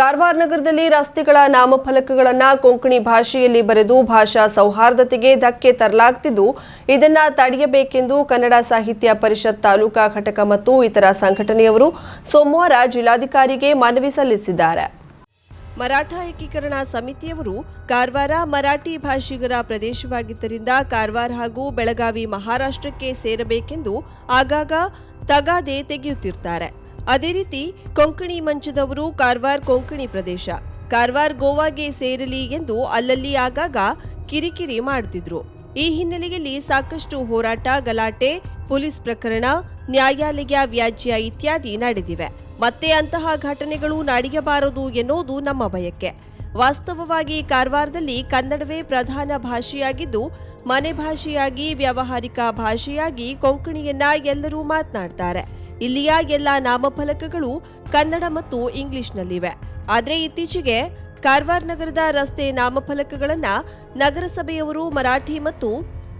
ಕಾರವಾರ ನಗರದಲ್ಲಿ ರಸ್ತೆಗಳ ನಾಮಫಲಕಗಳನ್ನು ಕೊಂಕಣಿ ಭಾಷೆಯಲ್ಲಿ ಬರೆದು ಭಾಷಾ ಸೌಹಾರ್ದತೆಗೆ ಧಕ್ಕೆ ತರಲಾಗ್ತಿದ್ದು, ಇದನ್ನು ತಡೆಯಬೇಕೆಂದು ಕನ್ನಡ ಸಾಹಿತ್ಯ ಪರಿಷತ್ ತಾಲೂಕಾ ಘಟಕ ಮತ್ತು ಇತರ ಸಂಘಟನೆಯವರು ಸೋಮವಾರ ಜಿಲ್ಲಾಧಿಕಾರಿಗೆ ಮನವಿ ಸಲ್ಲಿಸಿದ್ದಾರೆ. ಮರಾಠ ಏಕೀಕರಣ ಸಮಿತಿಯವರು ಕಾರವಾರ ಮರಾಠಿ ಭಾಷಿಗರ ಪ್ರದೇಶವಾಗಿದ್ದರಿಂದ ಕಾರವಾರ ಹಾಗೂ ಬೆಳಗಾವಿ ಮಹಾರಾಷ್ಟ್ರಕ್ಕೆ ಸೇರಬೇಕೆಂದು ಆಗಾಗ ತಗಾದೆ ತೆಗೆಯುತ್ತಿರ್ತಾರೆ. ಅದೇ ರೀತಿ ಕೊಂಕಣಿ ಮಂಚದವರು ಕಾರವಾರ ಕೊಂಕಣಿ ಪ್ರದೇಶ. ಕಾರವಾರ ಗೋವಾಗೆ ಸೇರಲಿ ಎಂದು ಅಲ್ಲಲ್ಲಿ ಆಗಾಗ ಕಿರಿಕಿರಿ ಮಾಡ್ತಿದ್ರು. ಈ ಹಿನ್ನೆಲೆಯಲ್ಲಿ ಸಾಕಷ್ಟು ಹೋರಾಟ, ಗಲಾಟೆ, ಪೊಲೀಸ್ ಪ್ರಕರಣ, ನ್ಯಾಯಾಲಯ ವ್ಯಾಜ್ಯ ಇತ್ಯಾದಿ ನಡೆದಿವೆ. ಮತ್ತೆ ಅಂತಹ ಘಟನೆಗಳು ನಡೆಯಬಾರದು ಎನ್ನುವುದು ನಮ್ಮ ಬಯಕೆ. ವಾಸ್ತವವಾಗಿ ಕಾರವಾರದಲ್ಲಿ ಕನ್ನಡವೇ ಪ್ರಧಾನ ಭಾಷೆಯಾಗಿದ್ದು, ಮನೆ ಭಾಷೆಯಾಗಿ, ವ್ಯಾವಹಾರಿಕ ಭಾಷೆಯಾಗಿ ಕೊಂಕಣಿಯನ್ನ ಎಲ್ಲರೂ ಮಾತನಾಡ್ತಾರೆ. ಇಲ್ಲಿಯ ಎಲ್ಲ ನಾಮಫಲಕಗಳು ಕನ್ನಡ ಮತ್ತು ಇಂಗ್ಲಿಷ್ನಲ್ಲಿವೆ. ಆದರೆ ಇತ್ತೀಚೆಗೆ ಕಾರವಾರ ನಗರದ ರಸ್ತೆ ನಾಮಫಲಕಗಳನ್ನ ನಗರಸಭೆಯವರು ಮರಾಠಿ ಮತ್ತು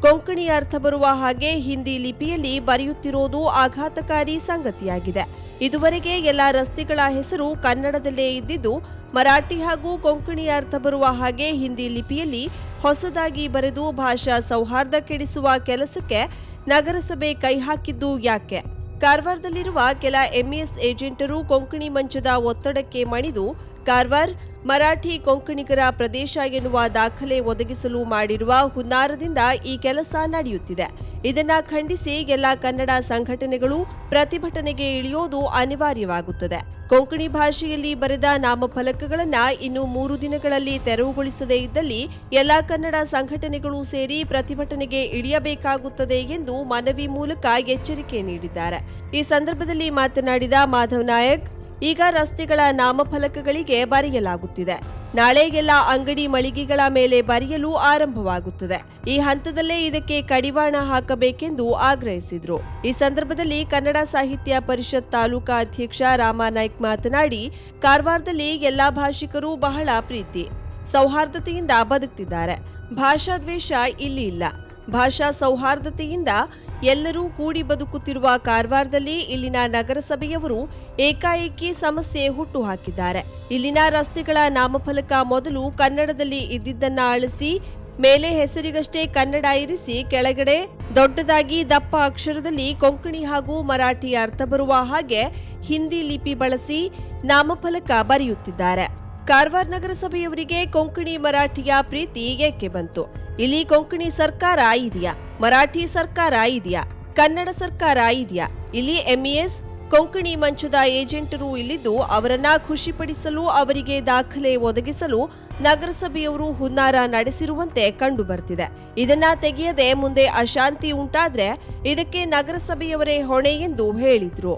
ಕೊಂಕಣಿ ಅರ್ಥ ಬರುವ ಹಾಗೆ ಹಿಂದಿ ಲಿಪಿಯಲ್ಲಿ ಬರೆಯುತ್ತಿರೋದು ಆಘಾತಕಾರಿ ಸಂಗತಿಯಾಗಿದೆ. ಇದುವರೆಗೆ ಎಲ್ಲ ರಸ್ತೆಗಳ ಹೆಸರು ಕನ್ನಡದಲ್ಲೇ ಇದ್ದಿದ್ದು, ಮರಾಠಿ ಹಾಗೂ ಕೊಂಕಣಿ ಅರ್ಥ ಬರುವ ಹಾಗೆ ಹಿಂದಿ ಲಿಪಿಯಲ್ಲಿ ಹೊಸದಾಗಿ ಬರೆದು ಭಾಷಾ ಸೌಹಾರ್ದ ಕೆಡಿಸುವ ಕೆಲಸಕ್ಕೆ ನಗರಸಭೆ ಕೈ ಹಾಕಿದ್ದು ಯಾಕೆ? ಕಾರವಾರದಲ್ಲಿರುವ ಕೆಲ ಎಂಇಎಸ್ ಏಜೆಂಟರು ಕೊಂಕಣಿ ಮಂಚದ ಒತ್ತಡಕ್ಕೆ ಮಣಿದು ಕಾರವಾರ, ಮರಾಠಿ ಕೊಂಕಣಿಗರ ಪ್ರದೇಶ ಎನ್ನುವ ದಾಖಲೆ ಒದಗಿಸಲು ಮಾಡಿರುವ ಹುನ್ನಾರದಿಂದ ಈ ಕೆಲಸ ನಡೆಯುತ್ತಿದೆ. ಇದನ್ನ ಖಂಡಿಸಿ ಎಲ್ಲ ಕನ್ನಡ ಸಂಘಟನೆಗಳು ಪ್ರತಿಭಟನೆಗೆ ಇಳಿಯೋದು ಅನಿವಾರ್ಯವಾಗುತ್ತದೆ. ಕೊಂಕಣಿ ಭಾಷೆಯಲ್ಲಿ ಬರೆದ ನಾಮಫಲಕಗಳನ್ನು ಇನ್ನು ಮೂರು ದಿನಗಳಲ್ಲಿ ತೆರವುಗೊಳಿಸದೇ ಇದ್ದಲ್ಲಿ ಎಲ್ಲಾ ಕನ್ನಡ ಸಂಘಟನೆಗಳು ಸೇರಿ ಪ್ರತಿಭಟನೆಗೆ ಇಳಿಯಬೇಕಾಗುತ್ತದೆ ಎಂದು ಮನವಿ ಮೂಲಕ ಎಚ್ಚರಿಕೆ ನೀಡಿದ್ದಾರೆ. ಈ ಸಂದರ್ಭದಲ್ಲಿ ಮಾತನಾಡಿದ ಮಾಧವ್ ನಾಯಕ್ ಈಗ ರಸ್ತೆಗಳ ನಾಮಫಲಕಗಳಿಗೆ ಬರೆಯಲಾಗುತ್ತಿದೆ. ನಾಳೆ ಅಂಗಡಿ ಮಳಿಗೆಗಳ ಮೇಲೆ ಬರೆಯಲು ಆರಂಭವಾಗುತ್ತದೆ. ಈ ಹಂತದಲ್ಲೇ ಇದಕ್ಕೆ ಕಡಿವಾಣ ಹಾಕಬೇಕೆಂದು ಆಗ್ರಹಿಸಿದ್ರು. ಈ ಸಂದರ್ಭದಲ್ಲಿ ಕನ್ನಡ ಸಾಹಿತ್ಯ ಪರಿಷತ್ ತಾಲೂಕಾ ಅಧ್ಯಕ್ಷ ರಾಮಾನಾಯ್ಕ್ ಮಾತನಾಡಿ, ಕಾರವಾರದಲ್ಲಿ ಎಲ್ಲಾ ಭಾಷಿಕರು ಬಹಳ ಪ್ರೀತಿ, ಸೌಹಾರ್ದತೆಯಿಂದ ಬದುಕ್ತಿದ್ದಾರೆ. ಭಾಷಾ ದ್ವೇಷ ಇಲ್ಲಿ ಇಲ್ಲ. ಭಾಷಾ ಸೌಹಾರ್ದತೆಯಿಂದ ಎಲ್ಲರೂ ಕೂಡಿ ಬದುಕುತ್ತಿರುವ ಕಾರವಾರದಲ್ಲಿ ಇಲ್ಲಿನ ನಗರಸಭೆಯವರು ಏಕಾಏಕಿ ಸಮಸ್ಯೆ ಹುಟ್ಟು ಹಾಕಿದ್ದಾರೆ ಇಲ್ಲಿನ ರಸ್ತೆಗಳ ನಾಮಫಲಕ ಮೊದಲು ಕನ್ನಡದಲ್ಲಿ ಇದ್ದಿದ್ದನ್ನ ಅಳಿಸಿ ಮೇಲೆ ಹೆಸರಿಗಷ್ಟೇ ಕನ್ನಡ ಇರಿಸಿ ಕೆಳಗಡೆ ದೊಡ್ಡದಾಗಿ ದಪ್ಪ ಅಕ್ಷರದಲ್ಲಿ ಕೊಂಕಣಿ ಹಾಗೂ ಮರಾಠಿ ಅರ್ಥ ಬರುವ ಹಾಗೆ ಹಿಂದಿ ಲಿಪಿ ಬಳಸಿ ನಾಮಫಲಕ ಬರೆಯುತ್ತಿದ್ದಾರೆ. ಕಾರವಾರ ನಗರಸಭೆಯವರಿಗೆ ಕೊಂಕಣಿ ಮರಾಠಿಯ ಪ್ರೀತಿ ಏಕೆ ಬಂತು? ಇಲ್ಲಿ ಕೊಂಕಣಿ ಸರ್ಕಾರ ಇದೆಯಾ? ಮರಾಠಿ ಸರ್ಕಾರ ಇದೆಯಾ? ಕನ್ನಡ ಸರ್ಕಾರ ಇದೆಯಾ? ಇಲ್ಲಿ ಎಂಇಎಸ್ ಕೊಂಕಣಿ ಮಂಚದ ಏಜೆಂಟರು ಇಲ್ಲಿದ್ದು ಅವರನ್ನ ಖುಷಿಪಡಿಸಲು ಅವರಿಗೆ ದಾಖಲೆ ಒದಗಿಸಲು ನಗರಸಭೆಯವರು ಹುನ್ನಾರ ನಡೆಸಿರುವಂತೆ ಕಂಡು ಬರ್ತಿದೆ ಇದನ್ನ ತೆಗೆಯದೆ ಮುಂದೆ ಅಶಾಂತಿ ಉಂಟಾದ್ರೆ ಇದಕ್ಕೆ ನಗರಸಭೆಯವರೇ ಹೊಣೆ ಎಂದು ಹೇಳಿದ್ರು.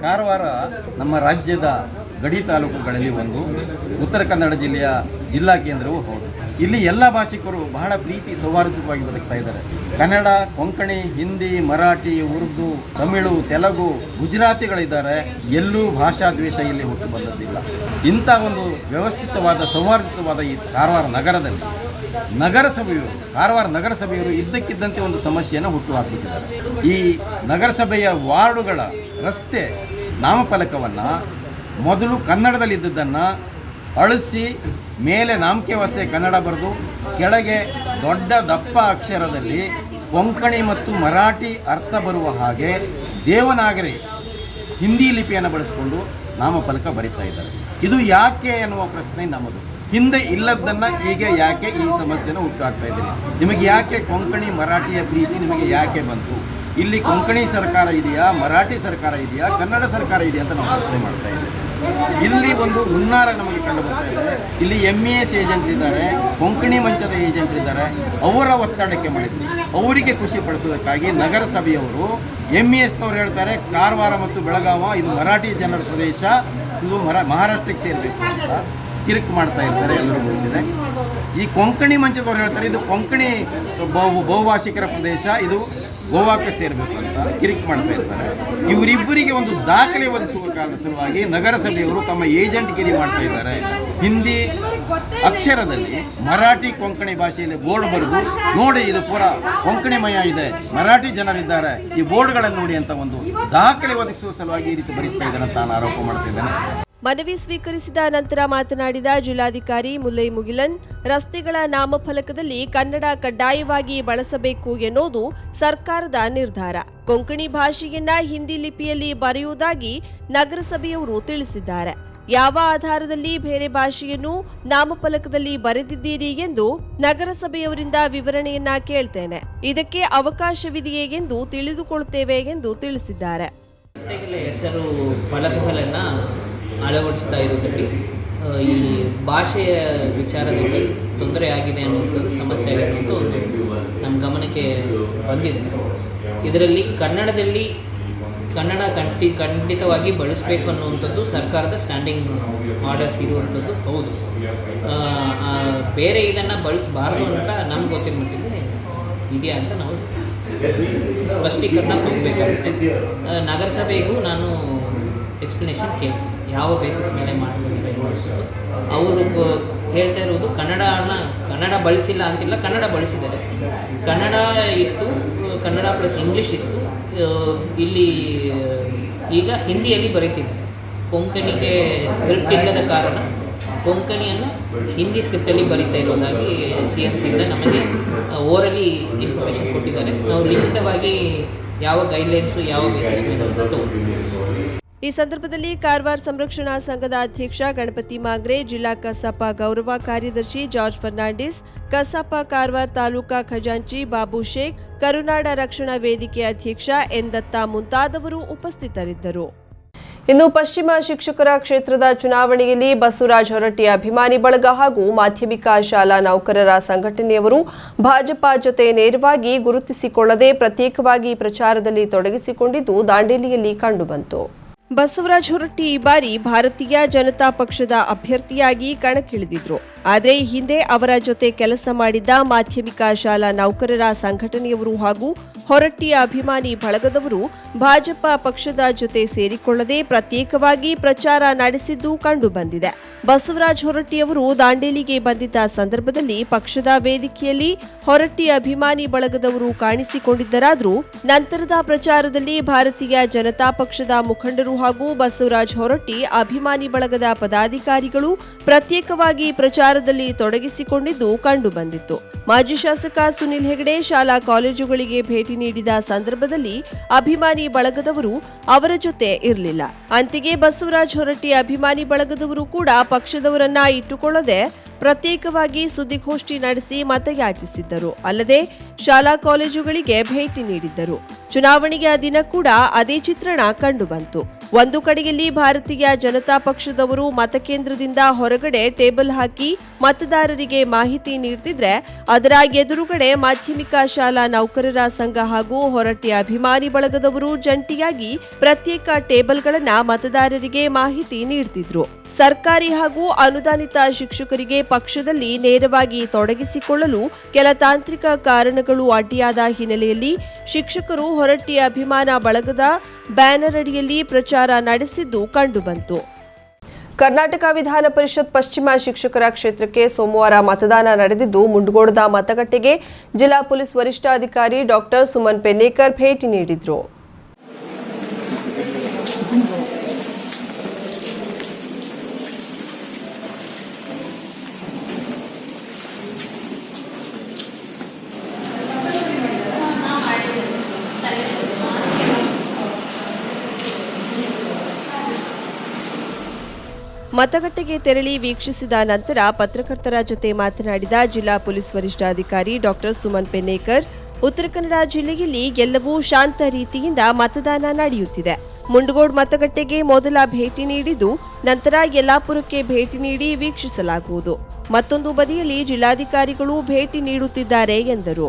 ಕಾರವಾರ ನಮ್ಮ ರಾಜ್ಯದ ಗಡಿ ತಾಲೂಕುಗಳಲ್ಲಿ ಒಂದು, ಉತ್ತರ ಕನ್ನಡ ಜಿಲ್ಲೆಯ ಜಿಲ್ಲಾ ಕೇಂದ್ರವೂ ಹೌದು. ಇಲ್ಲಿ ಎಲ್ಲ ಭಾಷಿಕರು ಬಹಳ ಪ್ರೀತಿ ಸೌಹಾರ್ದವಾಗಿ ಬದುಕ್ತಾ ಇದ್ದಾರೆ. ಕನ್ನಡ, ಕೊಂಕಣಿ, ಹಿಂದಿ, ಮರಾಠಿ, ಉರ್ದು, ತಮಿಳು, ತೆಲುಗು, ಗುಜರಾತಿಗಳಿದ್ದಾರೆ. ಎಲ್ಲೂ ಭಾಷಾ ದ್ವೇಷ ಇಲ್ಲಿ ಹುಟ್ಟು ಬಂದದ್ದಿಲ್ಲ. ಇಂಥ ಒಂದು ವ್ಯವಸ್ಥಿತವಾದ ಸೌಹಾರ್ದಿತವಾದ ಈ ಕಾರವಾರ ನಗರದಲ್ಲಿ ನಗರಸಭೆಯವರು ಕಾರವಾರ ನಗರಸಭೆಯವರು ಇದ್ದಕ್ಕಿದ್ದಂತೆ ಒಂದು ಸಮಸ್ಯೆಯನ್ನು ಹುಟ್ಟು ಹಾಕಿಬಿಟ್ಟಿದ್ದಾರೆ. ಈ ನಗರಸಭೆಯ ವಾರ್ಡುಗಳ ರಸ್ತೆ ನಾಮಫಲಕವನ್ನು ಮೊದಲು ಕನ್ನಡದಲ್ಲಿದ್ದದ್ದನ್ನು ಅಳಿಸಿ ಮೇಲೆ ನಾಮಕೆ ವ್ಯವಸ್ಥೆ ಕನ್ನಡ ಬರೆದು, ಕೆಳಗೆ ದೊಡ್ಡ ದಪ್ಪ ಅಕ್ಷರದಲ್ಲಿ ಕೊಂಕಣಿ ಮತ್ತು ಮರಾಠಿ ಅರ್ಥ ಬರುವ ಹಾಗೆ ದೇವನಾಗರಿ ಹಿಂದಿ ಲಿಪಿಯನ್ನು ಬಳಸಿಕೊಂಡು ನಾಮಫಲಕ ಬರಿತಾ ಇದ್ದಾರೆ. ಇದು ಯಾಕೆ ಎನ್ನುವ ಪ್ರಶ್ನೆ ನಮ್ಮದು. ಹಿಂದೆ ಇಲ್ಲದನ್ನ ಈಗ ಯಾಕೆ ಈ ಸಮಸ್ಯೆನ ಹುಟ್ಟುಹಾಕ್ತಾ ಇದ್ದೀರಿ? ನಿಮಗೆ ಯಾಕೆ ಕೊಂಕಣಿ ಮರಾಠಿಯ ಪ್ರೀತಿ ನಿಮಗೆ ಯಾಕೆ ಬಂತು? ಇಲ್ಲಿ ಕೊಂಕಣಿ ಸರ್ಕಾರ ಇದೆಯಾ? ಮರಾಠಿ ಸರ್ಕಾರ ಇದೆಯಾ? ಕನ್ನಡ ಸರ್ಕಾರ ಇದೆಯಾ ಅಂತ ನಾವು ಪ್ರಶ್ನೆ ಮಾಡ್ತಾ ಇದ್ದೇವೆ. ಇಲ್ಲಿ ಒಂದು ಹುನ್ನಾರ ನಮಗೆ ಕಂಡು ಬರ್ತಾ ಇದೆ. ಇಲ್ಲಿ ಎಂ ಇ ಎಸ್ ಏಜೆಂಟ್ ಇದ್ದಾರೆ, ಕೊಂಕಣಿ ಮಂಚದ ಏಜೆಂಟ್ ಇದ್ದಾರೆ. ಅವರ ಒತ್ತಡಕ್ಕೆ ಮಾಡಿದ್ರು ಅವರಿಗೆ ಖುಷಿ ಪಡಿಸೋದಕ್ಕಾಗಿ ನಗರಸಭೆಯವರು ಎಂ ಇ ಎಸ್ನವ್ರು ಹೇಳ್ತಾರೆ, ಕಾರವಾರ ಮತ್ತು ಬೆಳಗಾವ, ಇದು ಮರಾಠಿ ಜನರ ಪ್ರದೇಶ, ಇದು ಮರ, ಮಹಾರಾಷ್ಟ್ರಕ್ಕೆ ಸೇರಬೇಕು ಅಂತ ಕಿರಿಕ್ ಮಾಡ್ತಾ ಇರ್ತಾರೆ, ಎಲ್ಲರೂ ಗೊತ್ತಿದೆ ಈ ಕೊಂಕಣಿ ಮಂಚದವ್ರು ಹೇಳ್ತಾರೆ, ಇದು ಕೊಂಕಣಿ ಬಹು ಬಹುಭಾಷಿಕರ ಪ್ರದೇಶ, ಇದು ಗೋವಾಕ್ಕೆ ಸೇರಬೇಕು ಅಂತ ಕಿರಿಕ್ ಮಾಡ್ತಾ ಇದ್ದಾರೆ ಇವರಿಬ್ಬರಿಗೆ ಒಂದು ದಾಖಲೆ ಒದಗಿಸುವ ಕಾರಣ ಸಲುವಾಗಿ ನಗರಸಭೆಯವರು ತಮ್ಮ ಏಜೆಂಟ್ ಏಜೆಂಟ್ಗಿರಿ ಮಾಡ್ತಾ ಇದ್ದಾರೆ. ಹಿಂದಿ ಅಕ್ಷರದಲ್ಲಿ ಮರಾಠಿ ಕೊಂಕಣಿ ಭಾಷೆಯಲ್ಲಿ ಬೋರ್ಡ್ ಬರೆದು, ನೋಡಿ ಇದು ಪೂರ ಕೊಂಕಣಿಮಯ ಇದೆ. ಮರಾಠಿ ಜನರಿದ್ದಾರೆ. ಈ ಬೋರ್ಡ್ಗಳನ್ನು ನೋಡಿ ಅಂತ ಒಂದು ದಾಖಲೆ ಒದಗಿಸುವ ಸಲುವಾಗಿ ಈ ರೀತಿ ಭರಿಸ್ತಾ ಇದ್ದಾರೆ ಅಂತ ನಾನು ಆರೋಪ ಮಾಡ್ತಾ ಮನವಿ ಸ್ವೀಕರಿಸಿದ ನಂತರ ಮಾತನಾಡಿದ ಜಿಲ್ಲಾಧಿಕಾರಿ ಮುಲ್ಲೈ ಮುಗಿಲನ್, ರಸ್ತೆಗಳ ನಾಮಫಲಕದಲ್ಲಿ ಕನ್ನಡ ಕಡ್ಡಾಯವಾಗಿ ಬಳಸಬೇಕು ಎನ್ನುವುದು ಸರ್ಕಾರದ ನಿರ್ಧಾರ. ಕೊಂಕಣಿ ಭಾಷೆಯನ್ನ ಹಿಂದಿ ಲಿಪಿಯಲ್ಲಿ ಬರೆಯುವುದಾಗಿ ನಗರಸಭೆಯವರು ತಿಳಿಸಿದ್ದಾರೆ. ಯಾವ ಆಧಾರದಲ್ಲಿ ಬೇರೆ ಭಾಷೆಯನ್ನು ನಾಮಫಲಕದಲ್ಲಿ ಬರೆದಿದ್ದೀರಿ ಎಂದು ನಗರಸಭೆಯವರಿಂದ ವಿವರಣೆಯನ್ನ ಕೇಳ್ತೇನೆ. ಇದಕ್ಕೆ ಅವಕಾಶವಿದೆಯೇ ಎಂದು ತಿಳಿದುಕೊಳ್ಳುತ್ತೇವೆ ಎಂದು ತಿಳಿಸಿದ್ದಾರೆ. ಅಳವಡಿಸ್ತಾ ಇರುವುದರಲ್ಲಿ ಈ ಭಾಷೆಯ ವಿಚಾರದಲ್ಲಿ ತೊಂದರೆ ಆಗಿದೆ ಅನ್ನುವಂಥದ್ದು ಸಮಸ್ಯೆ ಆಗಿರುವಂಥ ಒಂದು ನಮ್ಮ ಗಮನಕ್ಕೆ ಬಂದಿದೆ. ಇದರಲ್ಲಿ ಕನ್ನಡದಲ್ಲಿ ಕನ್ನಡ ಖಂಡಿ ಖಂಡಿತವಾಗಿ ಬಳಸಬೇಕು ಅನ್ನುವಂಥದ್ದು ಸರ್ಕಾರದ ಸ್ಟ್ಯಾಂಡಿಂಗ್ ಮಾಡಲ್ಸ್ ಇರುವಂಥದ್ದು ಹೌದು. ಬೇರೆ ಇದನ್ನು ಬಳಸಬಾರ್ದು ಅಂತ ನಮ್ಗೆ ಮಟ್ಟಿಗೆ ಇದೆಯಾ ಅಂತ ನಾವು ಸ್ಪಷ್ಟೀಕರಣ ತಗೋಬೇಕಾಗುತ್ತೆ ಆ, ನಗರಸಭೆಗೂ ನಾನು ಎಕ್ಸ್ಪ್ಲನೇಷನ್ ಕೇಳ್ತೀನಿ. ಯಾವ ಬೇಸಿಸ್ ಮೇಲೆ ಮಾಡ್ತಿದ್ದಾರೆ ಅವರು ಹೇಳ್ತಾ ಇರೋದು ಕನ್ನಡನ ಕನ್ನಡ ಬಳಸಿಲ್ಲ ಅಂತಿಲ್ಲ, ಕನ್ನಡ ಬಳಸಿದ್ದಾರೆ. ಕನ್ನಡ ಇತ್ತು, ಕನ್ನಡ ಪ್ಲಸ್ ಇಂಗ್ಲೀಷ್ ಇತ್ತು ಇಲ್ಲಿ, ಈಗ ಹಿಂದಿಯಲ್ಲಿ ಬರೀತಿದ್ದೆ ಕೊಂಕಣಿಗೆ ಸ್ಕ್ರಿಪ್ಟ್ ಇಲ್ಲದ ಕಾರಣ ಕೊಂಕಣಿಯನ್ನು ಹಿಂದಿ ಸ್ಕ್ರಿಪ್ಟಲ್ಲಿ ಬರೀತಾ ಇರೋದಾಗಿ ಸಿ ಎಂ ಸಿಯಿಂದ ನಮಗೆ ಓರಲಿ ಇನ್ಫಾರ್ಮೇಷನ್ ಕೊಟ್ಟಿದ್ದಾರೆ. ನಾವು ಲಿಖಿತವಾಗಿ ಯಾವ ಗೈಡ್ಲೈನ್ಸು ಯಾವ ಬೇಸಿಸ್ ಮೇಲೆ ಅಂತ ಈ ಸಂದರ್ಭದಲ್ಲಿ ಕಾರವಾರ ಸಂರಕ್ಷಣಾ ಸಂಘದ ಅಧ್ಯಕ್ಷ ಗಣಪತಿ ಮಾಗ್ರೆ, ಜಿಲ್ಲಾ ಕಸಾಪ ಗೌರವ ಕಾರ್ಯದರ್ಶಿ ಜಾರ್ಜ್ ಫರ್ನಾಂಡಿಸ್, ಕಸಾಪ ಕಾರವಾರ ತಾಲೂಕಾ ಖಜಾಂಚಿ ಬಾಬು ಶೇಖ್, ಕರುನಾಡ ರಕ್ಷಣಾ ವೇದಿಕೆ ಅಧ್ಯಕ್ಷ ಎನ್ ಮುಂತಾದವರು ಉಪಸ್ಥಿತರಿದ್ದರು. ಇನ್ನು ಪಶ್ಚಿಮ ಶಿಕ್ಷಕರ ಕ್ಷೇತ್ರದ ಚುನಾವಣೆಯಲ್ಲಿ ಬಸವರಾಜ್ ಹೊರಟ್ಟಿ ಅಭಿಮಾನಿ ಬಳಗ ಹಾಗೂ ಮಾಧ್ಯಮಿಕ ಶಾಲಾ ನೌಕರರ ಸಂಘಟನೆಯವರು ಭಾಜಪಾ ಜೊತೆ ನೇರವಾಗಿ ಗುರುತಿಸಿಕೊಳ್ಳದೆ ಪ್ರತ್ಯೇಕವಾಗಿ ಪ್ರಚಾರದಲ್ಲಿ ತೊಡಗಿಸಿಕೊಂಡಿದ್ದು ದಾಂಡೇಲಿಯಲ್ಲಿ ಕಂಡುಬಂತು. ಬಸವರಾಜ ಹೊರಟ್ಟಿ ಈ ಬಾರಿ ಭಾರತೀಯ ಜನತಾ ಪಕ್ಷದ ಅಭ್ಯರ್ಥಿಯಾಗಿ ಕಣಕ್ಕಿಳಿದಿದ್ರು. ಆದರೆ ಹಿಂದೆ ಅವರ ಜೊತೆ ಕೆಲಸ ಮಾಡಿದ್ದ ಮಾಧ್ಯಮಿಕ ಶಾಲಾ ನೌಕರರ ಸಂಘಟನೆಯವರು ಹಾಗೂ ಹೊರಟ್ಟಿಯ ಅಭಿಮಾನಿ ಬಳಗದವರು ಭಾಜಪ ಪಕ್ಷದ ಜೊತೆ ಸೇರಿಕೊಳ್ಳದೆ ಪ್ರತ್ಯೇಕವಾಗಿ ಪ್ರಚಾರ ನಡೆಸಿದ್ದು ಕಂಡುಬಂದಿದೆ. ಬಸವರಾಜ್ ಹೊರಟ್ಟಿಯವರು ದಾಂಡೇಲಿಗೆ ಬಂದಿದ್ದ ಸಂದರ್ಭದಲ್ಲಿ ಪಕ್ಷದ ವೇದಿಕೆಯಲ್ಲಿ ಹೊರಟ್ಟಿ ಅಭಿಮಾನಿ ಬಳಗದವರು ಕಾಣಿಸಿಕೊಂಡಿದ್ದರಾದರೂ ನಂತರದ ಪ್ರಚಾರದಲ್ಲಿ ಭಾರತೀಯ ಜನತಾ ಪಕ್ಷದ ಮುಖಂಡರು ಹಾಗೂ ಬಸವರಾಜ್ ಹೊರಟ್ಟಿ ಅಭಿಮಾನಿ ಬಳಗದ ಪದಾಧಿಕಾರಿಗಳು ಪ್ರತ್ಯೇಕವಾಗಿ ಪ್ರಚಾರದಲ್ಲಿ ತೊಡಗಿಸಿಕೊಂಡಿದ್ದು ಕಂಡುಬಂದಿತ್ತು. ಮಾಜಿ ಶಾಸಕ ಸುನಿಲ್ ಹೆಗಡೆ ಶಾಲಾ ಕಾಲೇಜುಗಳಿಗೆ ಭೇಟಿ ನೀಡಿದ ಸಂದರ್ಭದಲ್ಲಿ ಅಭಿಮಾನಿ ಬಳಗದವರು ಅವರ ಜೊತೆ ಇರಲಿಲ್ಲ. ಅಂತಿಗೆ ಬಸವರಾಜ್ ಹೊರಟ್ಟಿ ಅಭಿಮಾನಿ ಬಳಗದವರು ಕೂಡ ಪಕ್ಷದವರನ್ನ ಇಟ್ಟುಕೊಳ್ಳದೆ ಪ್ರತ್ಯೇಕವಾಗಿ ಸುದ್ದಿಗೋಷ್ಠಿ ನಡೆಸಿ ಮತಯಾಚಿಸಿದ್ದರು. ಅಲ್ಲದೆ ಶಾಲಾ ಕಾಲೇಜುಗಳಿಗೆ ಭೇಟಿ ನೀಡಿದ್ದರು. ಚುನಾವಣೆಯ ದಿನ ಕೂಡ ಅದೇ ಚಿತ್ರಣ ಕಂಡುಬಂತು. ಒಂದು ಕಡೆಯಲ್ಲಿ ಭಾರತೀಯ ಜನತಾ ಪಕ್ಷದವರು ಮತಕೇಂದ್ರದಿಂದ ಹೊರಗಡೆ ಟೇಬಲ್ ಹಾಕಿ ಮತದಾರರಿಗೆ ಮಾಹಿತಿ ನೀಡ್ತಿದ್ರೆ ಅದರ ಎದುರುಗಡೆ ಮಾಧ್ಯಮಿಕ ಶಾಲಾ ನೌಕರರ ಸಂಘ ಹಾಗೂ ಹೊರಟ್ಟಿ ಅಭಿಮಾನಿ ಬಳಗದವರು ಜಂಟಿಯಾಗಿ ಪ್ರತ್ಯೇಕ ಟೇಬಲ್ಗಳನ್ನ ಮತದಾರರಿಗೆ ಮಾಹಿತಿ ನೀಡ್ತಿದ್ರು. ಸರ್ಕಾರಿ ಹಾಗೂ ಅನುದಾನಿತ ಶಿಕ್ಷಕರಿಗೆ ಪಕ್ಷದಲ್ಲಿ ನೇರವಾಗಿ ತೊಡಗಿಸಿಕೊಳ್ಳಲು ಕೆಲ ತಾಂತ್ರಿಕ ಕಾರಣಗಳು ಅಡ್ಡಿಯಾದ ಹಿನ್ನೆಲೆಯಲ್ಲಿ ಶಿಕ್ಷಕರು ಹೊರಟ್ಟಿ ಅಭಿಮಾನ ಬಳಗದ ಬ್ಯಾನರ್ ಅಡಿಯಲ್ಲಿ ಪ್ರಚಾರ ನಡೆಸಿದ್ದು ಕಂಡುಬಂತು. ಕರ್ನಾಟಕ ವಿಧಾನ ಪರಿಷತ್ ಪಶ್ಚಿಮ ಶಿಕ್ಷಕರ ಕ್ಷೇತ್ರಕ್ಕೆ ಸೋಮವಾರ ಮತದಾನ ನಡೆದಿದ್ದು, ಮುಂಡಗೋಡದ ಮತಗಟ್ಟೆಗೆ ಜಿಲ್ಲಾ ಪೊಲೀಸ್ ವರಿಷ್ಠಾಧಿಕಾರಿ ಡಾಕ್ಟರ್ ಸುಮನ್ ಪೆನ್ನೇಕರ್ ಭೇಟಿ ನೀಡಿದ್ರು. ಮತಗಟ್ಟೆಗೆ ತೆರಳಿ ವೀಕ್ಷಿಸಿದ ನಂತರ ಪತ್ರಕರ್ತರ ಜೊತೆ ಮಾತನಾಡಿದ ಜಿಲ್ಲಾ ಪೊಲೀಸ್ ವರಿಷ್ಠಾಧಿಕಾರಿ ಡಾಕ್ಟರ್ ಸುಮನ್ ಪೆನ್ನೇಕರ್, ಉತ್ತರ ಕನ್ನಡ ಜಿಲ್ಲೆಯಲ್ಲಿ ಎಲ್ಲವೂ ಶಾಂತ ರೀತಿಯಿಂದ ಮತದಾನ ನಡೆಯುತ್ತಿದೆ. ಮುಂಡಗೋಡ್ ಮತಗಟ್ಟೆಗೆ ಮೊದಲ ಭೇಟಿ ನೀಡಿದ್ದು, ನಂತರ ಯಲ್ಲಾಪುರಕ್ಕೆ ಭೇಟಿ ನೀಡಿ ವೀಕ್ಷಿಸಲಾಗುವುದು. ಮತ್ತೊಂದು ಬದಿಯಲ್ಲಿ ಜಿಲ್ಲಾಧಿಕಾರಿಗಳು ಭೇಟಿ ನೀಡುತ್ತಿದ್ದಾರೆ ಎಂದರು.